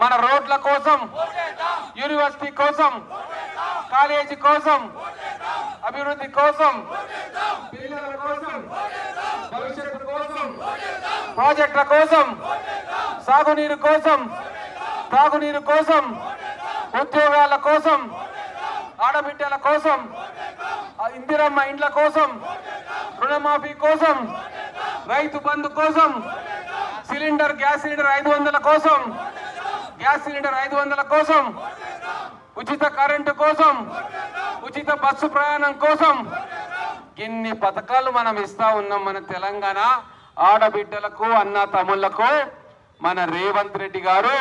మన రోడ్ల కోసం యూనివర్సిటీ కోసం కాలేజీ కోసం అభివృద్ధి కోసం పిల్లల కోసం భవిష్యత్తు కోసం ప్రాజెక్టుల కోసం సాగునీరు కోసం తాగునీరు కోసం ఉద్యోగాల కోసం ఆడబిడ్డల కోసం ఇందిరమ్మ ఇండ్ల కోసం రుణమాఫీ కోసం రైతు బంధు కోసం సిలిండర్ గ్యాస్ సిలిండర్ ఐదు వందల కోసం గ్యాస్ సిలిండర్ ఐదు వందల కోసం ఉచిత కరెంటు కోసం ఉచిత బస్సు ప్రయాణం కోసం ఇన్ని పథకాలు మనం ఇస్తా ఉన్నాం మన తెలంగాణ ఆడబిడ్డలకు అన్న తమ్ముళ్ళకు మన రేవంత్ రెడ్డి గారు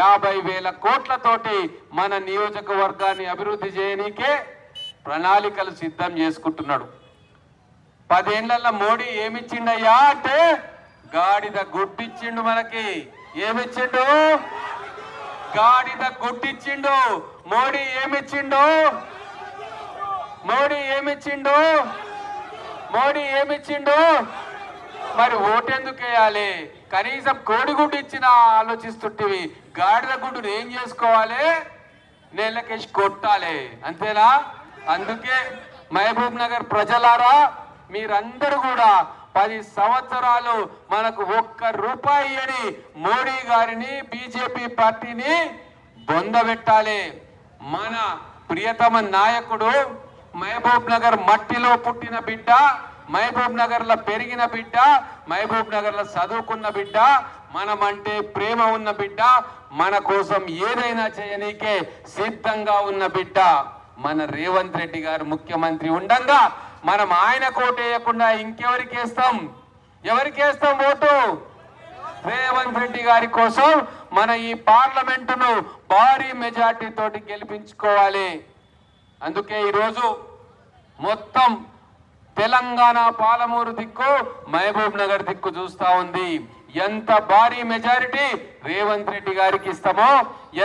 యాభై వేల కోట్లతోటి మన నియోజకవర్గాన్ని అభివృద్ధి చేయనీకే ప్రణాళికలు సిద్ధం చేసుకుంటున్నాడు. పదేళ్ళలో మోడీ ఏమిచ్చిండయ్యా అంటే గాడిద గుడ్డిచ్చిండు మనకి. ఏమిచ్చిండు? గాడిద గుడ్డిచ్చిండు మోడీ ఏమిచ్చిండు? మోడీ ఏమిచ్చిండు? మోడీ ఏమిచ్చిండు? మరి ఓటెందుకు వేయాలి కనీసం కోడిగుడ్డు ఇచ్చిన ఆలోచిస్తుంటివి. గాడిద గుడ్డును ఏం చేసుకోవాలి? నేలకేసి కొట్టాలి. అంతేనా? అందుకే మహబూబ్ నగర్ ప్రజలారా మీరందరూ కూడా పది సంవత్సరాలు మనకు ఒక్క రూపాయి అని మోడీ గారిని బీజేపీ పార్టీని బొందబెట్టాలి. మన ప్రియతమ నాయకుడు మహబూబ్ నగర్ మట్టిలో పుట్టిన బిడ్డ మహబూబ్ నగర్లో పెరిగిన బిడ్డ మహబూబ్ నగర్లో చదువుకున్న బిడ్డ మనమంటే ప్రేమ ఉన్న బిడ్డ మన కోసం ఏదైనా చేయనీకే సిద్ధంగా ఉన్న బిడ్డ. మన రేవంత్ రెడ్డి గారు ముఖ్యమంత్రి ఉండంగా మనం ఆయన కోటేయకుండా ఇంకెవరికి వేస్తాం? ఎవరికి వేస్తాం ఓటు? రేవంత్ రెడ్డి గారి కోసం మన ఈ పార్లమెంటును భారీ మెజార్టీ తోటి గెలిపించుకోవాలి. అందుకే ఈరోజు మొత్తం తెలంగాణ పాలమూరు దిక్కు మహబూబ్ నగర్ దిక్కు చూస్తా ఉంది. ఎంత భారీ మెజారిటీ రేవంత్ రెడ్డి గారికి ఇస్తామో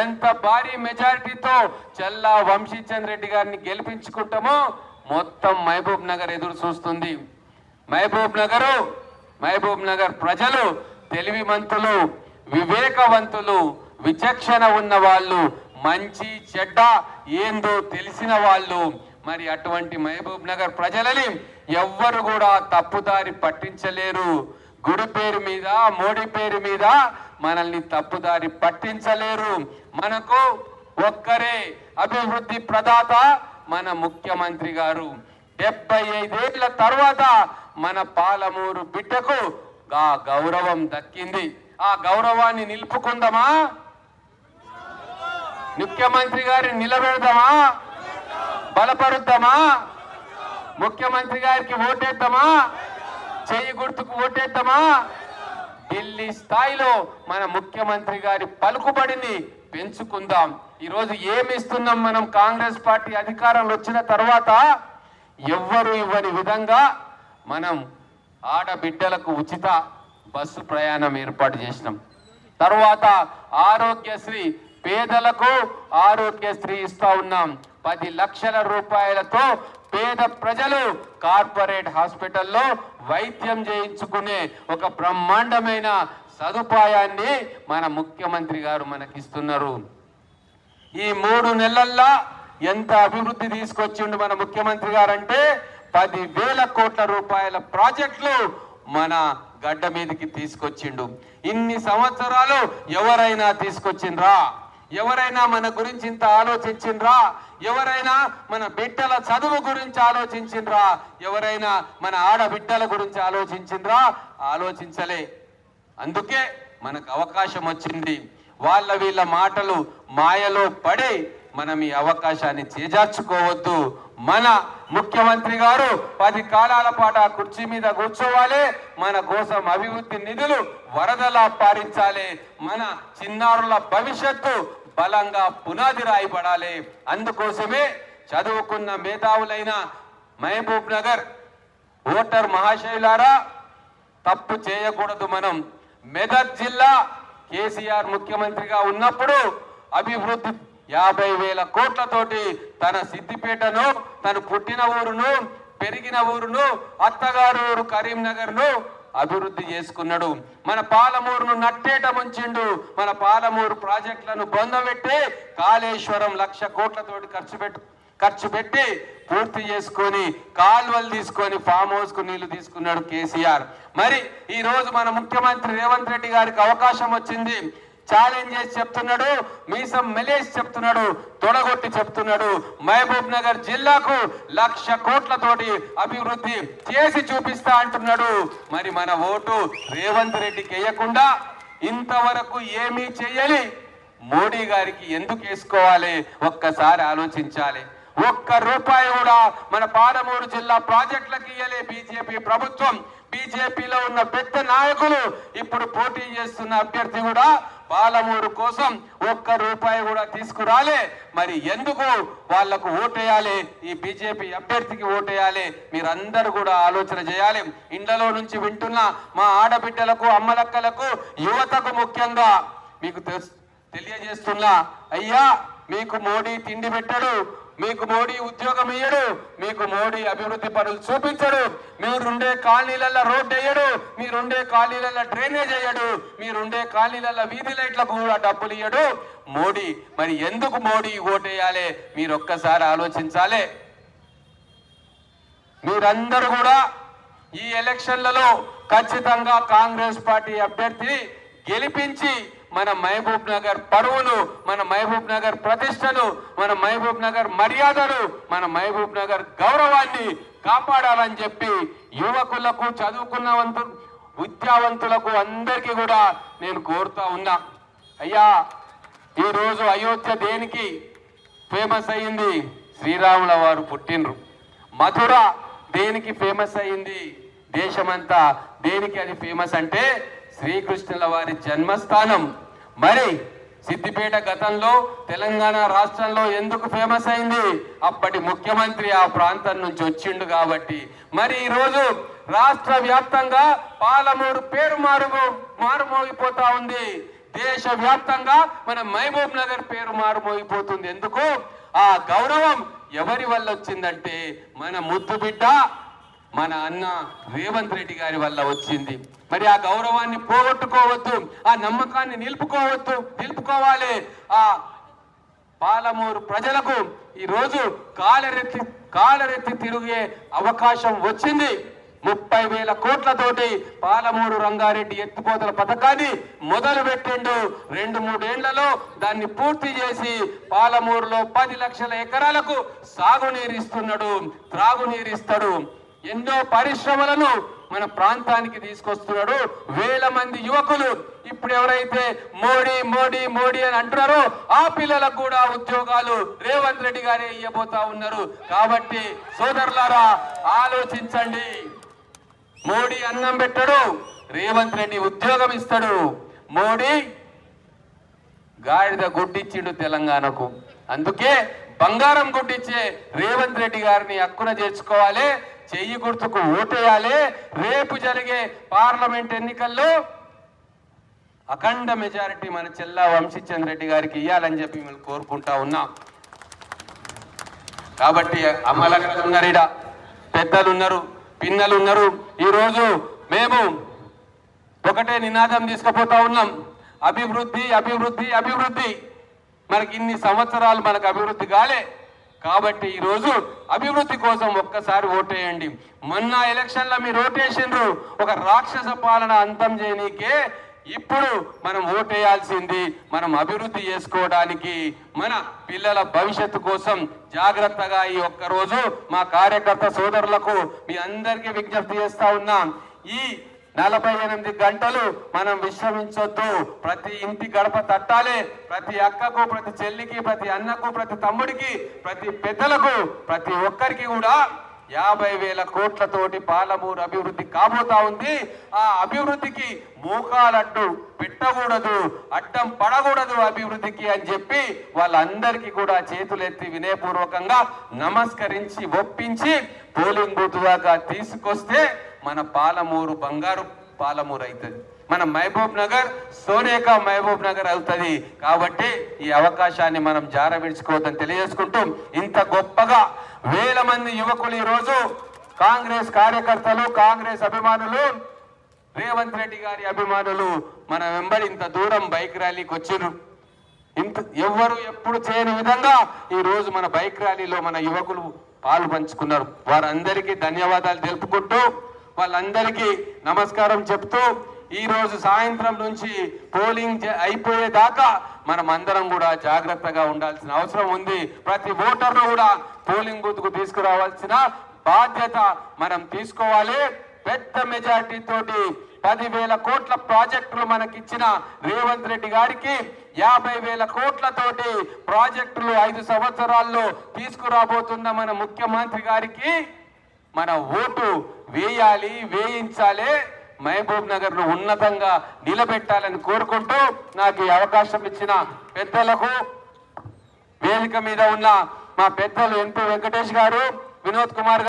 ఎంత భారీ మెజారిటీతో చల్లా వంశీచంద్ రెడ్డి గారిని గెలిపించుకుంటామో మొత్తం మహబూబ్ నగర్ ఎదురు చూస్తుంది. మహబూబ్ నగరు మహబూబ్ నగర్ ప్రజలు తెలివిమంతులు వివేకవంతులు విచక్షణ ఉన్న వాళ్ళు మంచి చెడ్డ ఏందో తెలిసిన వాళ్ళు. మరి అటువంటి మహబూబ్ నగర్ ప్రజలని ఎవ్వరు కూడా తప్పుదారి పట్టించలేరు. గుడి పేరు మీద మోడీ పేరు మీద మనల్ని తప్పుదారి పట్టించలేరు. మనకు ఒక్కరే అభివృద్ధి ప్రదాత మన ముఖ్యమంత్రి గారు డెబ్బై ఐదేళ్ళ తర్వాత మన పాలమూరు బిడ్డకు ఆ గౌరవం దక్కింది. ఆ గౌరవాన్ని నిలుపుకుందామా? ముఖ్యమంత్రి గారిని నిలబెడదామా? బలపరుద్దామా? ముఖ్యమంత్రి గారికి ఓటేద్దామా? చెయ్యి గుర్తుకు ఓటేద్దామా? ఢిల్లీ స్థాయిలో మన ముఖ్యమంత్రి గారి పలుకుబడిని పెంచుకుందాం. ఈరోజు ఏమి ఇస్తున్నాం మనం కాంగ్రెస్ పార్టీ అధికారంలో వచ్చిన తర్వాత? ఎవ్వరు ఇవ్వని విధంగా మనం ఆడబిడ్డలకు ఉచిత బస్సు ప్రయాణం ఏర్పాటు చేసినాం. తర్వాత ఆరోగ్యశ్రీ పేదలకు ఆరోగ్యశ్రీ ఇస్తా ఉన్నాం. పది లక్షల రూపాయలతో పేద ప్రజలు కార్పొరేట్ హాస్పిటల్లో వైద్యం చేయించుకునే ఒక బ్రహ్మాండమైన సదుపాయాన్ని మన ముఖ్యమంత్రి గారు మనకిస్తున్నారు. ఈ మూడు నెలల్లో ఎంత అభివృద్ధి తీసుకొచ్చిండు మన ముఖ్యమంత్రి గారు అంటే పది వేల కోట్ల రూపాయల ప్రాజెక్టులు మన గడ్డ మీదకి తీసుకొచ్చిండు. ఇన్ని సంవత్సరాలు ఎవరైనా తీసుకొచ్చిండ్రా? ఎవరైనా మన గురించి ఇంత ఆలోచించిండ్రా? ఎవరైనా మన బిడ్డల చదువు గురించి ఆలోచించిండ్రా? ఎవరైనా మన ఆడబిడ్డల గురించి ఆలోచించిండ్రా? ఆలోచించలే. అందుకే మనకు అవకాశం వచ్చింది. వాళ్ళ వీళ్ళ మాటలు మాయలో పడి మనం ఈ అవకాశాన్ని చేజార్చుకోవద్దు. మన ముఖ్యమంత్రి గారు పది కాలాల పాటు ఆ కుర్చీ మీద కూర్చోవాలి. మన కోసం అభివృద్ధి నిధులు వరదలా పారించాలి. మన చిన్నారుల భవిష్యత్తు బలంగా పునాది రాయబడాలి. అందుకోసమే చదువుకున్న మేధావులైన మహబూబ్ నగర్ ఓటర్ మహాశైలారా తప్పు చేయకూడదు మనం. మెదక్ జిల్లా కేసీఆర్ ముఖ్యమంత్రిగా ఉన్నప్పుడు అభివృద్ధి యాభై వేల కోట్లతోటి తన సిద్దిపేటను తను పుట్టిన ఊరును పెరిగిన ఊరును అత్తగారు ఊరు కరీంనగర్ను అభివృద్ధి చేసుకున్నాడు. మన పాలమూరును నట్టేట ముంచిండు. మన పాలమూరు ప్రాజెక్టులను బొందబెట్టి కాళేశ్వరం లక్ష కోట్లతోటి ఖర్చు పెట్టు ఖర్చు పెట్టి పూర్తి చేసుకొని కాల్వలు తీసుకొని ఫామ్ హౌస్కు నీళ్ళు తీసుకున్నాడు కేసీఆర్. మరి ఈ రోజు మన ముఖ్యమంత్రి రేవంత్ రెడ్డి గారికి అవకాశం వచ్చింది. ఛాలెంజ్ చేసి చెప్తున్నాడు మీసం మెలేసి చెప్తున్నాడు తొడగొట్టి చెప్తున్నాడు. మహబూబ్ నగర్ జిల్లాకు లక్ష కోట్లతోటి అభివృద్ధి చేసి చూపిస్తా అంటున్నాడు. మరి మన ఓటు రేవంత్ రెడ్డికి వేయకుండా ఇంతవరకు ఏమీ చేయాలి మోడీ గారికి ఎందుకు వేసుకోవాలి? ఒక్కసారి ఆలోచించాలి. ఒక్క రూపాయి కూడా మన పాలమూరు జిల్లా ప్రాజెక్టులకు ఇయ్యలే బీజేపీ ప్రభుత్వం. బీజేపీలో ఉన్న పెద్ద నాయకులు ఇప్పుడు పోటీ చేస్తున్న అభ్యర్థి కూడా పాలమూరు కోసం ఒక్క రూపాయి కూడా తీసుకురాలే. మరి ఎందుకు వాళ్ళకు ఓటేయాలి? ఈ బీజేపీ అభ్యర్థికి ఓటేయాలి. మీరందరూ కూడా ఆలోచన చేయాలి. ఇండ్లలో నుంచి వింటున్న మా ఆడబిడ్డలకు అమ్మలక్కలకు యువతకు ముఖ్యంగా మీకు తెలియజేస్తున్నా అయ్యా మీకు మోడీ తిండి పెట్టడు. మీకు మోడీ ఉద్యోగం ఇయ్యడు మీకు మోడీ అభివృద్ధి పనులు చూపించడు మీరుండే కాలనీలలో రోడ్డు వేయడు మీరుండే కాలనీలలో డ్రైనేజ్ వేయడు మీరుండే కాలనీలలో వీధి లైట్లకు కూడా డబ్బులు ఇయ్యడు. మోడీ మరి ఎందుకు మోడీ ఓటేయాలి? మీరు ఒక్కసారి ఆలోచించాలి. మీరందరూ కూడా ఈ ఎలక్షన్లలో ఖచ్చితంగా కాంగ్రెస్ పార్టీ అభ్యర్థి గెలిపించి మన మహబూబ్ నగర్ పరువును మన మహబూబ్ నగర్ ప్రతిష్టను మన మహబూబ్ నగర్ మర్యాదను మన మహబూబ్ నగర్ గౌరవాన్ని కాపాడాలని చెప్పి యువకులకు చదువుకున్న విద్యావంతులకు అందరికీ కూడా నేను కోరుతా ఉన్నా. అయ్యా ఈరోజు అయోధ్య దేనికి ఫేమస్ అయ్యింది శ్రీరాముల వారు పుట్టినరు మధుర దేనికి ఫేమస్ అయ్యింది దేశమంతా దేనికి అది ఫేమస్ అంటే శ్రీకృష్ణుల వారి జన్మస్థానం. మరి సిద్దిపేట గతంలో తెలంగాణ రాష్ట్రంలో ఎందుకు ఫేమస్ అయింది? అప్పటి ముఖ్యమంత్రి ఆ ప్రాంతం నుంచి వచ్చిండు కాబట్టి. మరి ఈరోజు రాష్ట్ర వ్యాప్తంగా పాలమూరు పేరు మారు మారుమోగిపోతా ఉంది. దేశ వ్యాప్తంగా మన మహబూబ్ నగర్ పేరు మారుమోగిపోతుంది. ఎందుకు? ఆ గౌరవం ఎవరి వల్ల వచ్చిందంటే మన ముద్దు బిడ్డ మన అన్న రేవంత్ రెడ్డి గారి వల్ల వచ్చింది. మరి ఆ గౌరవాన్ని పోగొట్టుకోవద్దు ఆ నమ్మకాన్ని నిలుపుకోవద్దు నిలుపుకోవాలి. ఆ పాలమూరు ప్రజలకు ఈరోజు కాలరెత్తి కాలరెత్తి తిరిగే అవకాశం వచ్చింది. ముప్పై వేల కోట్లతోటి పాలమూరు రంగారెడ్డి ఎత్తిపోతల పథకాన్ని మొదలు పెట్టిండు రెండు మూడేళ్ళలో దాన్ని పూర్తి చేసి పాలమూరులో పది లక్షల ఎకరాలకు సాగునీరు ఇస్తున్నాడు త్రాగునీరు ఇస్తాడు. ఎన్నో పరిశ్రమలను మన ప్రాంతానికి తీసుకొస్తున్నాడు. వేల మంది యువకులు ఇప్పుడు ఎవరైతే మోడీ మోడీ మోడీ అని అంటున్నారో ఆ పిల్లలకు కూడా ఉద్యోగాలు రేవంత్ రెడ్డి గారే ఇవ్వబోతా ఉన్నారు. కాబట్టి సోదరులారా ఆలోచించండి. మోడీ అన్నం పెట్టడు రేవంత్ రెడ్డి ఉద్యోగం ఇస్తాడు. మోడీ గాడిద గుడ్డిచ్చిండు తెలంగాణకు. అందుకే బంగారం గుడ్డిచ్చే రేవంత్ రెడ్డి గారిని హక్కున చేర్చుకోవాలి. చెయ్యి గుర్తుకు ఓటేయాలి. రేపు జరిగే పార్లమెంట్ ఎన్నికల్లో అఖండ మెజారిటీ మన చెల్లా వంశీచంద్ర రెడ్డి గారికి ఇవ్వాలని చెప్పి మేము కోరుకుంటా ఉన్నాం. కాబట్టి అమ్మలక్కలు ఉన్నారు ఈడ. పెద్దలు ఉన్నారు పిన్నలు ఉన్నారు ఈరోజు మేము ఒకటే నినాదం తీసుకుపోతా ఉన్నాం. అభివృద్ధి అభివృద్ధి అభివృద్ధి. మనకి ఇన్ని సంవత్సరాలు మనకు అభివృద్ధి కాలే. కాబట్టి ఈరోజు అభివృద్ధి కోసం ఒక్కసారి ఓటేయండి. మొన్న ఎలక్షన్లో మీరు ఓటేసిండ్రు. ఒక రాక్షస పాలన అంతం చేయనీకే ఇప్పుడు మనం ఓటేయాల్సింది. మనం అభివృద్ధి చేసుకోవడానికి మన పిల్లల భవిష్యత్తు కోసం జాగ్రత్తగా ఈ ఒక్క రోజు మా కార్యకర్త సోదరులకు మీ అందరికీ విజ్ఞప్తి చేస్తా ఉన్నాం. ఈ నలభై ఎనిమిది గంటలు మనం విశ్రమించొద్దు. ప్రతి ఇంటి గడప తట్టాలి. ప్రతి అక్కకు ప్రతి చెల్లికి ప్రతి అన్నకు ప్రతి తమ్ముడికి ప్రతి పెద్దలకు ప్రతి ఒక్కరికి కూడా యాభై వేల కోట్లతోటి పాలమూరు అభివృద్ధి కాబోతా ఉంది. ఆ అభివృద్ధికి మోకాలడ్డు పెట్టకూడదు అడ్డం పడకూడదు అభివృద్ధికి అని చెప్పి వాళ్ళందరికీ కూడా చేతులెత్తి వినయపూర్వకంగా నమస్కరించి ఒప్పించి పోలింగ్ బూత్ దాకా తీసుకొస్తే మన పాలమూరు బంగారు పాలమూరు అవుతుంది మన మహబూబ్ నగర్ సోనేక మహబూబ్ నగర్ అవుతుంది. కాబట్టి ఈ అవకాశాన్ని మనం జారవిడ్చుకోవద్దని తెలియజేసుకుంటూ ఇంత గొప్పగా వేల మంది యువకులు ఈరోజు కాంగ్రెస్ కార్యకర్తలు కాంగ్రెస్ అభిమానులు రేవంత్ రెడ్డి గారి అభిమానులు మన వెంబడి ఇంత దూరం బైక్ ర్యాలీకి వచ్చిర్రు. ఇంత ఎవ్వరు ఎప్పుడు చేయని విధంగా ఈ రోజు మన బైక్ ర్యాలీలో మన యువకులు పాలు పంచుకున్నారు. వారందరికీ ధన్యవాదాలు తెలుపుకుంటూ వాళ్ళందరికీ నమస్కారం చెప్తూ ఈ రోజు సాయంత్రం నుంచి పోలింగ్ అయిపోయేదాకా మనం అందరం కూడా జాగ్రత్తగా ఉండాల్సిన అవసరం ఉంది. ప్రతి ఓటర్ను కూడా పోలింగ్ బూత్కు తీసుకురావాల్సిన బాధ్యత మనం తీసుకోవాలి. పెద్ద మెజార్టీ తోటి పదివేల కోట్ల ప్రాజెక్టులు మనకిచ్చిన రేవంత్ రెడ్డి గారికి యాభై వేల కోట్లతోటి ప్రాజెక్టులు ఐదు సంవత్సరాల్లో తీసుకురాబోతున్న మన ముఖ్యమంత్రి గారికి మన ఓటు వేయాలి వేయించాలి మహబూబ్ నగర్ను ఉన్నతంగా నిలబెట్టాలని కోరుకుంటూ నాకు ఈ అవకాశం ఇచ్చిన పెద్దలకు వేదిక మీద ఉన్న మా పెద్దలు ఎంపీ వెంకటేష్ గారు వినోద్ కుమార్ గారు